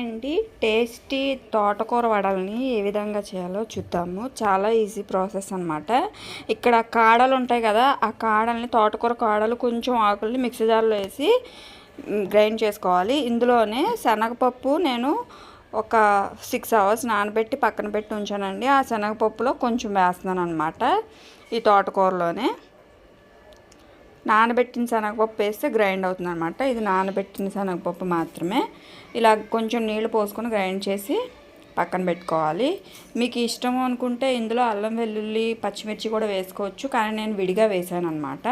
అండి టేస్టీ తోటకూర వడల్ని ఏ విధంగా చేయాలో చూద్దాము. చాలా ఈజీ ప్రాసెస్ అనమాట ఇక్కడ కాడలు ఉంటాయి కదా ఆ కాడల్ని తోటకూర కాడలు కొంచెం ఆకుల్ని మిక్సీ జార్లో వేసి గ్రైండ్ చేసుకోవాలి. ఇందులోనే శనగపప్పు నేను ఒక సిక్స్ అవర్స్ నానబెట్టి పక్కన పెట్టి ఉంచానండి. ఆ శనగపప్పులో కొంచెం వేస్తున్నాను అనమాట ఈ తోటకూరలోనే. నానబెట్టిన శనగపప్పు వేస్తే గ్రైండ్ అవుతుంది అనమాట ఇది నానబెట్టిన శనగపప్పు మాత్రమే. ఇలా కొంచెం నీళ్ళు పోసుకొని గ్రైండ్ చేసి పక్కన పెట్టుకోవాలి. మీకు ఇష్టం అనుకుంటే ఇందులో అల్లం వెల్లుల్లి పచ్చిమిర్చి కూడా వేసుకోవచ్చు. కానీ నేను విడిగా వేసాను అనమాట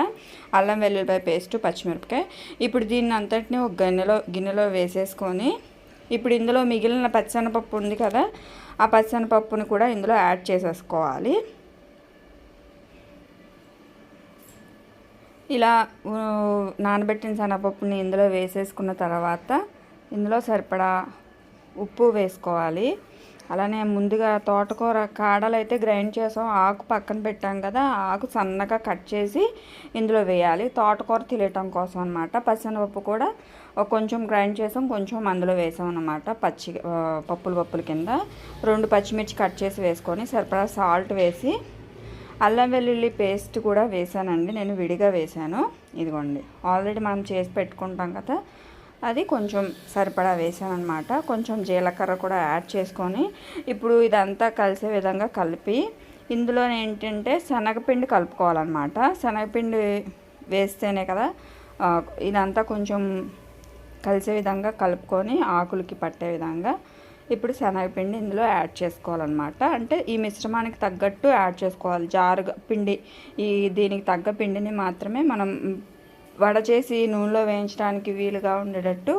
అల్లం వెల్లుల్లిపాయ పేస్ట్ పచ్చిమిరపకాయ. ఇప్పుడు దీన్ని అంతటిని ఒక గిన్నెలో గిన్నెలో వేసేసుకొని ఇప్పుడు ఇందులో మిగిలిన పచ్చనపప్పు ఉంది కదా ఆ పచ్చనపప్పుని కూడా ఇందులో యాడ్ చేసేసుకోవాలి. ఇలా నానబెట్టిన శనగపప్పుని ఇందులో వేసేసుకున్న తర్వాత ఇందులో సరిపడా ఉప్పు వేసుకోవాలి. అలానే ముందుగా తోటకూర కాడలు అయితే గ్రైండ్ చేసాం. ఆకు పక్కన పెట్టాం కదా ఆకు సన్నగా కట్ చేసి ఇందులో వేయాలి. తోటకూర తినేయటం కోసం అనమాట పచ్చనపప్పు కూడా కొంచెం గ్రైండ్ చేసాం కొంచెం అందులో వేసాం అనమాట పచ్చి పప్పులు పప్పుల కింద. రెండు పచ్చిమిర్చి కట్ చేసి వేసుకొని సరిపడా సాల్ట్ వేసి అల్లం వెల్లుల్లి పేస్ట్ కూడా వేసానండి. నేను విడిగా వేసాను. ఇదిగోండి. ఆల్రెడీ మనం చేసి పెట్టుకుంటాం కదా. అది కొంచెం సరిపడా వేసాను అనమాట కొంచెం జీలకర్ర కూడా యాడ్ చేసుకొని ఇప్పుడు ఇదంతా కలిసే విధంగా కలిపి ఇందులో ఏంటంటే శనగపిండి కలుపుకోవాలన్నమాట. శనగపిండి వేస్తేనే కదా ఇదంతా కొంచెం కలిసే విధంగా కలుపుకొని ఆకులకి పట్టే విధంగా ఇప్పుడు శనగపిండి ఇందులో యాడ్ చేసుకోవాలన్నమాట. అంటే ఈ మిశ్రమానికి తగ్గట్టు యాడ్ చేసుకోవాలి. జారుగా పిండి ఈ దీనికి తగ్గ పిండిని మాత్రమే మనం వడ చేసి నూనెలో వేయించడానికి వీలుగా ఉండేటట్టు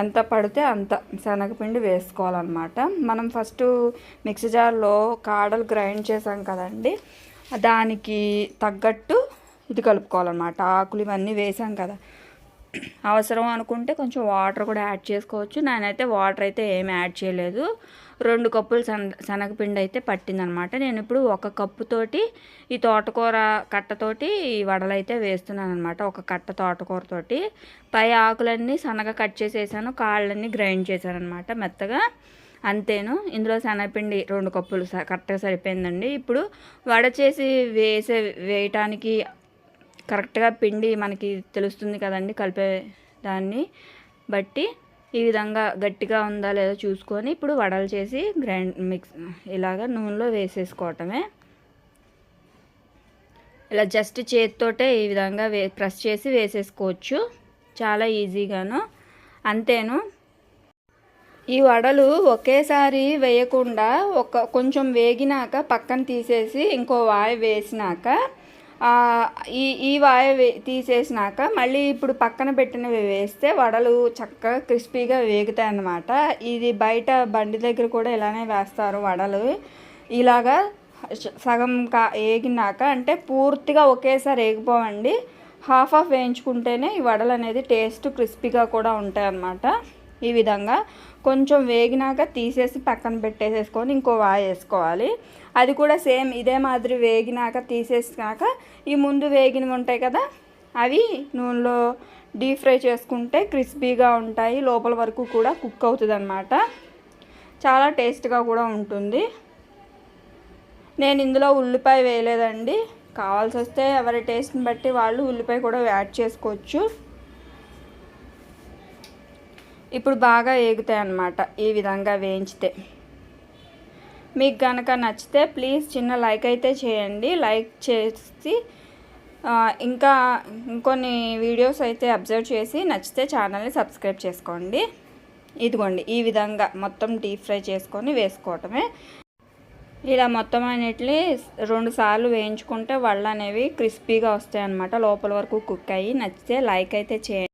ఎంత పడితే అంత శనగపిండి వేసుకోవాలన్నమాట. మనం ఫస్ట్ మిక్సీ జార్లో కాడలు గ్రైండ్ చేసాం కదండి దానికి తగ్గట్టు ఇది కలుపుకోవాలన్నమాట. ఆకులు ఇవన్నీ వేసాం కదా అవసరం అనుకుంటే కొంచెం వాటర్ కూడా యాడ్ చేసుకోవచ్చు. నేనైతే వాటర్ అయితే ఏమి యాడ్ చేయలేదు. రెండు కప్పులు శన శనగపిండి అయితే పట్టిందనమాట. నేను ఇప్పుడు ఒక కప్పుతోటి ఈ తోటకూర కట్టతోటి ఈ వడలు అయితే వేస్తున్నాను అనమాట ఒక కట్ట తోటకూరతోటి పై ఆకులన్నీ సన్నగా కట్ చేసేసాను. కాళ్ళన్నీ గ్రైండ్ చేశాను అనమాట మెత్తగా. అంతేను. ఇందులో శనగపిండి రెండు కప్పులు కరెక్ట్గా సరిపోయిందండి. ఇప్పుడు వడ చేసి వేసే వేయటానికి కరెక్ట్గా పిండి మనకి తెలుస్తుంది కదండి కలిపే దాన్ని. బట్టి ఈ విధంగా గట్టిగా ఉందా లేదో చూసుకొని ఇప్పుడు వడలు చేసి గ్రైండ్ మిక్స్ ఇలాగ నూనెలో వేసేసుకోవటమే. ఇలా జస్ట్ చేతితోటే ఈ విధంగా వే ప్రెస్ చేసి వేసేసుకోవచ్చు. చాలా ఈజీగాను. అంతేను. ఈ వడలు ఒకేసారి వేయకుండా ఒక కొంచెం వేగినాక పక్కన తీసేసి ఇంకో వాయి వేసినాక ఈ ఈ వాయ తీసేసినాక మళ్ళీ ఇప్పుడు పక్కన పెట్టినవి వేస్తే వడలు చక్కగా క్రిస్పీగా వేగుతాయి అన్నమాట ఇది బయట బండి దగ్గర కూడా ఇలానే వేస్తారు వడలు. ఇలాగా సగం కా వేగినాక అంటే పూర్తిగా ఒకేసారి వేగిపోవండి హాఫ్ ఆఫ్ వేయించుకుంటేనే ఈ వడలు అనేది టేస్ట్ క్రిస్పీగా కూడా ఉంటాయి అన్నమాట ఈ విధంగా కొంచెం వేగినాక తీసేసి పక్కన పెట్టేసేసుకొని ఇంకో వాయి వేసుకోవాలి. అది కూడా సేమ్ ఇదే మాదిరి వేగినాక తీసేసినాక ఈ ముందు వేగినవి ఉంటాయి కదా అవి నూనెలో డీప్ ఫ్రై చేసుకుంటే క్రిస్పీగా ఉంటాయి. లోపల వరకు కూడా కుక్ అవుతుంది అనమాట చాలా టేస్ట్గా కూడా ఉంటుంది. నేను ఇందులో ఉల్లిపాయ వేయలేదండి. కావాల్సి వస్తే ఎవరి టేస్ట్ని బట్టి వాళ్ళు ఉల్లిపాయ కూడా యాడ్ చేసుకోవచ్చు. ఇప్పుడు బాగా ఏగుతాయి అన్నమాట. ఈ విధంగా వేయించితే. మీకు కనుక నచ్చితే ప్లీజ్ చిన్న లైక్ అయితే చేయండి. లైక్ చేసి ఇంకా ఇంకొన్ని వీడియోస్ అయితే అబ్జర్వ్ చేసి నచ్చితే ఛానల్ని సబ్స్క్రైబ్ చేసుకోండి. ఇదిగోండి ఈ విధంగా మొత్తం డీప్ ఫ్రై చేసుకొని వేసుకోవటమే. ఇలా మొత్తం అన్నిటిని రెండు సార్లు వేయించుకుంటే వాళ్ళు అనేవి క్రిస్పీగా వస్తాయి అన్నమాట లోపల వరకు కుక్ అయ్యి నచ్చితే లైక్ అయితే చేయండి.